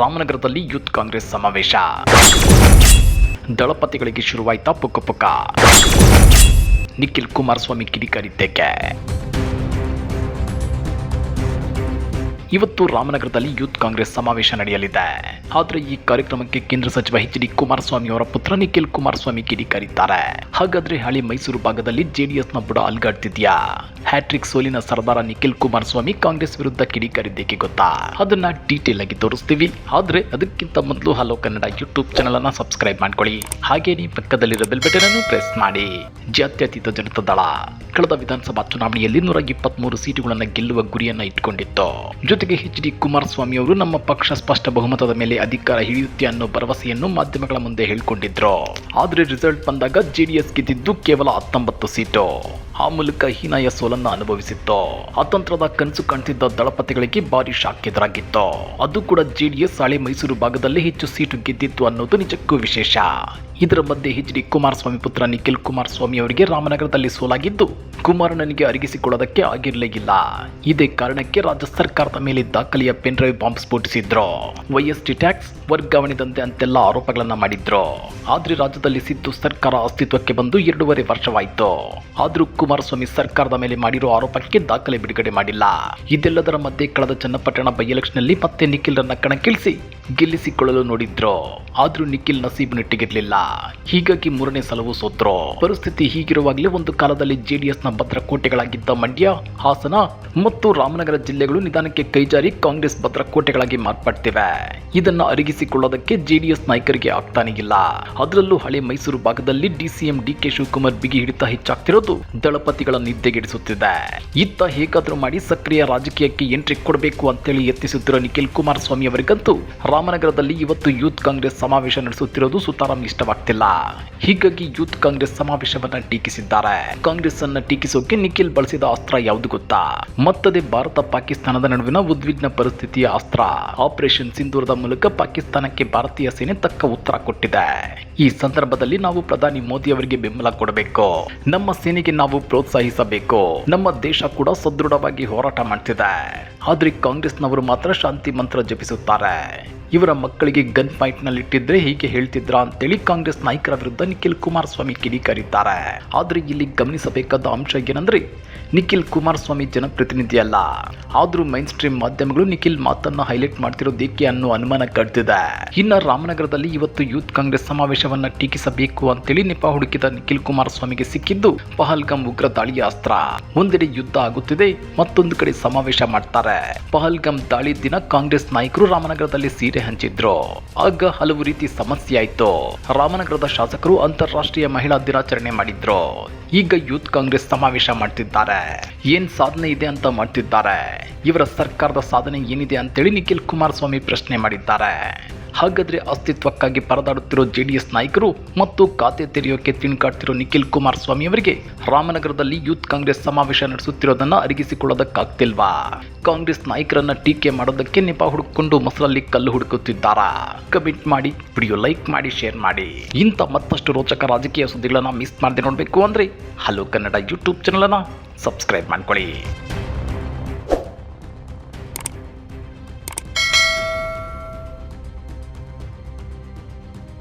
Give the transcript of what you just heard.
ರಾಮನಗರದಲ್ಲಿ ಯೂತ್ ಕಾಂಗ್ರೆಸ್ ಸಮಾವೇಶ. ದಳಪತಿಗಳಿಗೆ ಶುರುವಾಯ್ತಾ ಪುಕ್ಕ ಪುಕ್ಕ. ನಿಖಿಲ್ ಕುಮಾರಸ್ವಾಮಿ ಕಿಡಿಕಾರಿದ್ದೇಕೆ ಇವತ್ತು ರಾಮನಗರದಲ್ಲಿ ಯೂತ್ ಕಾಂಗ್ರೆಸ್ ಸಮಾವೇಶ ನಡೆಯಲಿದೆ. ಆದರೆ ಈ ಕಾರ್ಯಕ್ರಮಕ್ಕೆ ಕೇಂದ್ರ ಸಚಿವ ಎಚ್ ಡಿ ಕುಮಾರಸ್ವಾಮಿ ಅವರ ಪುತ್ರ ನಿಖಿಲ್ ಕುಮಾರಸ್ವಾಮಿ ಕಿಡಿಕಾರಿದ್ದಾರೆ ಹಾಗಾದ್ರೆ ಹಳಿ ಮೈಸೂರು ಭಾಗದಲ್ಲಿ ಜೆಡಿಎಸ್ನ ಬುಡ ಅಲ್ಗಾಡ್ತಿದ್ಯಾ? ಹ್ಯಾಟ್ರಿಕ್ ಸೋಲಿನ ಸರ್ದಾರ ನಿಖಿಲ್ ಕುಮಾರಸ್ವಾಮಿ ಕಾಂಗ್ರೆಸ್ ವಿರುದ್ಧ ಕಿಡಿಕಾರಿದ್ದೇಕೆ ಗೊತ್ತಾ? ಅದನ್ನ ಡೀಟೇಲ್ ಆಗಿ ತೋರಿಸ್ತೀವಿ. ಆದ್ರೆ ಅದಕ್ಕಿಂತ ಮೊದಲು ಹಲೋ ಕನ್ನಡ ಯೂಟ್ಯೂಬ್ ಚಾನಲ್ ಅನ್ನ ಸಬ್ಸ್ಕ್ರೈಬ್ ಮಾಡ್ಕೊಳ್ಳಿ. ಹಾಗೇನೇ ಪಕ್ಕದಲ್ಲಿರೋ ಬೆಲ್ ಬಟನ್ ಅನ್ನು ಪ್ರೆಸ್ ಮಾಡಿ. ಜಾತ್ಯತೀತ ಜನತಾ ದಳ. ಕಳೆದ ವಿಧಾನಸಭಾ ಚುನಾವಣೆಯಲ್ಲಿ ನೂರ ಇಪ್ಪತ್ಮೂರು ಸೀಟುಗಳನ್ನು ಗೆಲ್ಲುವ ಗುರಿಯನ್ನ ಇಟ್ಕೊಂಡಿತ್ತು. ಜೊತೆಗೆ ಎಚ್ ಡಿ ಕುಮಾರಸ್ವಾಮಿ ಅವರು ನಮ್ಮ ಪಕ್ಷ ಸ್ಪಷ್ಟ ಬಹುಮತದ ಮೇಲೆ ಅಧಿಕಾರ ಹಿಡಿಯುತ್ತೆ ಅನ್ನೋ ಭರವಸೆಯನ್ನು ಮಾಧ್ಯಮಗಳ ಮುಂದೆ ಹೇಳಿಕೊಂಡಿದ್ರು. ಆದರೆ ರಿಸಲ್ಟ್ ಬಂದಾಗ ಜೆಡಿಎಸ್ ಗೆದ್ದಿದ್ದು ಕೇವಲ ಹತ್ತೊಂಬತ್ತು ಸೀಟು. ಆ ಮೂಲಕ ಹೀನಾಯ ಸೋಲನ್ನು ಅನುಭವಿಸಿತ್ತು ಅತಂತ್ರದ ಕನಸು ಕಾಣ್ತಿದ್ದ ದಳಪತಿಗಳಿಗೆ ಭಾರಿ ಶಾಕ್ ಎದುರಾಗಿತ್ತು. ಅದು ಕೂಡ ಜೆಡಿಎಸ್ ಹಳೆ ಮೈಸೂರು ಭಾಗದಲ್ಲಿ ಹೆಚ್ಚು ಸೀಟು ಗೆದ್ದಿತ್ತು ಅನ್ನೋದು ನಿಜಕ್ಕೂ ವಿಶೇಷ. ಇದರ ಮಧ್ಯೆ ಎಚ್ ಡಿ ಕುಮಾರಸ್ವಾಮಿ ಪುತ್ರ ನಿಖಿಲ್ ಕುಮಾರಸ್ವಾಮಿ ಅವರಿಗೆ ರಾಮನಗರದಲ್ಲಿ ಸೋಲಾಗಿದ್ದು, ಕುಮಾರಣ್ಣನಿಗೆ ಅರಗಿಸಿಕೊಳ್ಳೋದಕ್ಕೆ ಆಗಿರಲೇ ಇಲ್ಲ ಇದೇ ಕಾರಣಕ್ಕೆ ರಾಜ್ಯ ಸರ್ಕಾರದ ಮೇಲೆ ದಾಖಲೆಯ ಪೆನ್ ಡ್ರೈವ್ ಬಾಂಬ್ ಸ್ಫೋಟಿಸಿದ್ರು. ವೈಎಸ್ಟಿ ಟ್ಯಾಕ್ಸ್ ವರ್ಗಾವಣೆದಂತೆ ಅಂತೆಲ್ಲ ಆರೋಪಗಳನ್ನ ಮಾಡಿದ್ರು. ಆದ್ರೆ ರಾಜ್ಯದಲ್ಲಿ ಸಿದ್ದು ಸರ್ಕಾರ ಅಸ್ತಿತ್ವಕ್ಕೆ ಬಂದು ಎರಡೂವರೆ ವರ್ಷವಾಯಿತು. ಆದ್ರೂ ಕುಮಾರಸ್ವಾಮಿ ಸರ್ಕಾರದ ಮೇಲೆ ಮಾಡಿರೋ ಆರೋಪಕ್ಕೆ ದಾಖಲೆ ಬಿಡುಗಡೆ ಮಾಡಿಲ್ಲ. ಇದೆಲ್ಲದರ ಮಧ್ಯೆ ಕಳೆದ ಚನ್ನಪಟ್ಟಣ ಬೈ ಎಲೆಕ್ಷನ್ನಲ್ಲಿ ಮತ್ತೆ ನಿಖಿಲ್ರನ್ನ ಕಣಕ್ಕಿಳಿಸಿ ಗೆಲ್ಲಿಸಿಕೊಳ್ಳಲು ನೋಡಿದ್ರು, ಆದ್ರೂ ನಿಖಿಲ್ ನಸೀಬ್ ನೆಟ್ಟಿಗಿರ್ಲಿಲ್ಲ. ಹೀಗಾಗಿ ಮೂರನೇ ಸಲವೂ ಸೋತ್ರು. ಪರಿಸ್ಥಿತಿ ಹೀಗಿರುವಾಗಲೇ ಒಂದು ಕಾಲದಲ್ಲಿ ಜೆಡಿಎಸ್ನ ಭದ್ರಕೋಟೆಗಳಾಗಿದ್ದ ಮಂಡ್ಯ, ಹಾಸನ ಮತ್ತು ರಾಮನಗರ ಜಿಲ್ಲೆಗಳು ನಿಧಾನಕ್ಕೆ ಕೈಜಾರಿ ಕಾಂಗ್ರೆಸ್ ಭದ್ರಕೋಟೆಗಳಾಗಿ ಮಾರ್ಪಡ್ತಿವೆ ಇದನ್ನ ಅರಗಿಸಿಕೊಳ್ಳೋದಕ್ಕೆ ಜೆಡಿಎಸ್ ನಾಯಕರಿಗೆ ಆಗ್ತಾನೆ ಇಲ್ಲ. ಅದರಲ್ಲೂ ಹಳೆ ಮೈಸೂರು ಭಾಗದಲ್ಲಿ ಡಿಸಿಎಂ ಡಿಕೆ ಶಿವಕುಮಾರ್ ಬಿಗಿ ಹಿಡಿತ ಹೆಚ್ಚಾಗ್ತಿರೋದು ದಳಪತಿಗಳ ನಿದ್ದೆಗೆಡಿಸುತ್ತಿದೆ. ಇತ್ತ ಹೇಗಾದ್ರೂ ಮಾಡಿ ಸಕ್ರಿಯ ರಾಜಕೀಯಕ್ಕೆ ಎಂಟ್ರಿ ಕೊಡಬೇಕು ಅಂತೇಳಿ ಯತ್ನಿಸುತ್ತಿರುವ ನಿಖಿಲ್ ಕುಮಾರಸ್ವಾಮಿ ಅವರಿಗಂತೂ ರಾಮನಗರದಲ್ಲಿ ಇವತ್ತು ಯೂತ್ ಕಾಂಗ್ರೆಸ್ ಸಮಾವೇಶ ನಡೆಸುತ್ತಿರೋದು ಸುತಾರಾಮ್ ಇಷ್ಟವಾಗ್ತಿಲ್ಲ. ಹೀಗಾಗಿ ಯೂತ್ ಕಾಂಗ್ರೆಸ್ ಸಮಾವೇಶವನ್ನ ಟೀಕಿಸಿದ್ದಾರೆ. ಕಾಂಗ್ರೆಸ್ ಅನ್ನ ಟೀಕಿಸೋಕೆ ನಿಖಿಲ್ ಬಳಸಿದ ಅಸ್ತ್ರ ಯಾವುದು ಗೊತ್ತಾ? ಮತ್ತದೇ ಭಾರತ ಪಾಕಿಸ್ತಾನದ ನಡುವಿನ ಉದ್ವಿಗ್ನ ಪರಿಸ್ಥಿತಿಯ ಅಸ್ತ್ರ. ಆಪರೇಷನ್ ಸಿಂಧೂರದ ಮೂಲಕ ಪಾಕಿಸ್ತಾನಕ್ಕೆ ಭಾರತೀಯ ಸೇನೆ ತಕ್ಕ ಉತ್ತರ ಕೊಟ್ಟಿದೆ. ಈ ಸಂದರ್ಭದಲ್ಲಿ ನಾವು ಪ್ರಧಾನಿ ಮೋದಿ ಅವರಿಗೆ ಬೆಂಬಲ ಕೊಡಬೇಕು. ನಮ್ಮ ಸೇನೆಗೆ ನಾವು ಪ್ರೋತ್ಸಾಹಿಸಬೇಕು. ನಮ್ಮ ದೇಶ ಕೂಡ ಸದೃಢವಾಗಿ ಹೋರಾಟ ಮಾಡ್ತಿದೆ. ಆದ್ರೆ ಕಾಂಗ್ರೆಸ್ನವರು ಮಾತ್ರ ಶಾಂತಿ ಮಂತ್ರ ಜಪಿಸುತ್ತಾರೆ. ಇವರ ಮಕ್ಕಳಿಗೆ ಗನ್ ಫೈಟ್ನಲ್ಲಿಟ್ಟಿದ್ರೆ ಹೀಗೆ ಹೇಳ್ತಿದ್ರ ಅಂತೇಳಿ ಕಾಂಗ್ರೆಸ್ ನಾಯಕರ ವಿರುದ್ಧ ನಿಖಿಲ್ ಕುಮಾರಸ್ವಾಮಿ ಕಿಡಿಕಾರಿದ್ದಾರೆ. ಆದ್ರೆ ಇಲ್ಲಿ ಗಮನಿಸಬೇಕಾದ ಅಂಶ ಏನಂದ್ರೆ ನಿಖಿಲ್ ಕುಮಾರಸ್ವಾಮಿ ಜನಪ್ರತಿನಿಧಿ ಅಲ್ಲ. ಆದ್ರೂ ಮೈನ್ ಸ್ಟ್ರೀಮ್ ಮಾಧ್ಯಮಗಳು ನಿಖಿಲ್ ಮಾತನ್ನ ಹೈಲೈಟ್ ಮಾಡ್ತಿರೋದೇಕೆ ಅನ್ನೋ ಅನುಮಾನ ಕಟ್ಟಿದೆ ಇನ್ನ ರಾಮನಗರದಲ್ಲಿ ಇವತ್ತು ಯೂತ್ ಕಾಂಗ್ರೆಸ್ ಸಮಾವೇಶವನ್ನ ಟೀಕಿಸಬೇಕು ಅಂತೇಳಿ ನೆಪ ಹುಡುಕಿದ ನಿಖಿಲ್ ಕುಮಾರಸ್ವಾಮಿಗೆ ಸಿಕ್ಕಿದ್ದು ಪಹಲ್ಗಂ ಉಗ್ರ ದಾಳಿಯ ಅಸ್ತ್ರ. ಒಂದೆಡೆ ಯುದ್ಧ ಆಗುತ್ತಿದೆ, ಮತ್ತೊಂದು ಕಡೆ ಸಮಾವೇಶ ಮಾಡ್ತಾರೆ. ಪಹಲ್ಗಂ ದಾಳಿ ದಿನ ಕಾಂಗ್ರೆಸ್ ನಾಯಕರು ರಾಮನಗರದಲ್ಲಿ ಸೀರೆ ಹಂಚಿದ್ರು? ಆಗ ಹಲವು ರೀತಿ ಸಮಸ್ಯೆ ಆಯ್ತು? ರಾಮನಗರದ ಶಾಸಕರು ಅಂತಾರಾಷ್ಟ್ರೀಯ ಮಹಿಳಾ ದಿನಾಚರಣೆ ಮಾಡಿದ್ರು? ಈಗ ಯೂತ್ ಕಾಂಗ್ರೆಸ್ ಸಮಾವೇಶ ಮಾಡ್ತಿದ್ದಾರೆ. ಏನ್ ಸಾಧನೆ ಇದೆ ಅಂತ ಮಾಡ್ತಿದ್ದಾರೆ. ಇವರ ಸರ್ಕಾರದ ಸಾಧನೆ ಏನಿದೆ ಅಂತೇಳಿ ನಿಖಿಲ್ ಕುಮಾರಸ್ವಾಮಿ ಪ್ರಶ್ನೆ ಮಾಡಿದ್ದಾರೆ. ಹಾಗಾದ್ರೆ ಅಸ್ತಿತ್ವಕ್ಕಾಗಿ ಪರದಾಡುತ್ತಿರೋ ಜೆಡಿಎಸ್ ನಾಯಕರು ಮತ್ತು ಖಾತೆ ತೆರೆಯೋಕೆ ತಿಣುಕಾಡ್ತಿರೋ ನಿಖಿಲ್ ಕುಮಾರಸ್ವಾಮಿ ಅವರಿಗೆ ರಾಮನಗರದಲ್ಲಿ ಯೂತ್ ಕಾಂಗ್ರೆಸ್ ಸಮಾವೇಶ ನಡೆಸುತ್ತಿರೋದನ್ನ ಅರಿಗಿಸಿಕೊಳ್ಳೋದಕ್ಕಾಗ್ತಿಲ್ವಾ? ಕಾಂಗ್ರೆಸ್ ನಾಯಕರನ್ನ ಟೀಕೆ ಮಾಡೋದಕ್ಕೆ ನೆಪ ಹುಡುಕೊಂಡು ಮೊಸರಲ್ಲಿ ಕಲ್ಲು ಹುಡುಕುತ್ತಿದ್ದಾರಾ? ಕಮೆಂಟ್ ಮಾಡಿ, ವಿಡಿಯೋ ಲೈಕ್ ಮಾಡಿ, ಶೇರ್ ಮಾಡಿ. ಇಂಥ ಮತ್ತಷ್ಟು ರೋಚಕ ರಾಜಕೀಯ ಸುದ್ದಿಗಳನ್ನು ಮಿಸ್ ಮಾಡದೆ ನೋಡಬೇಕು ಅಂದ್ರೆ ಹಲೋ ಕನ್ನಡ ಯೂಟ್ಯೂಬ್ ಚಾನಲನ್ನು ಸಬ್ಸ್ಕ್ರೈಬ್ ಮಾಡ್ಕೊಳ್ಳಿ.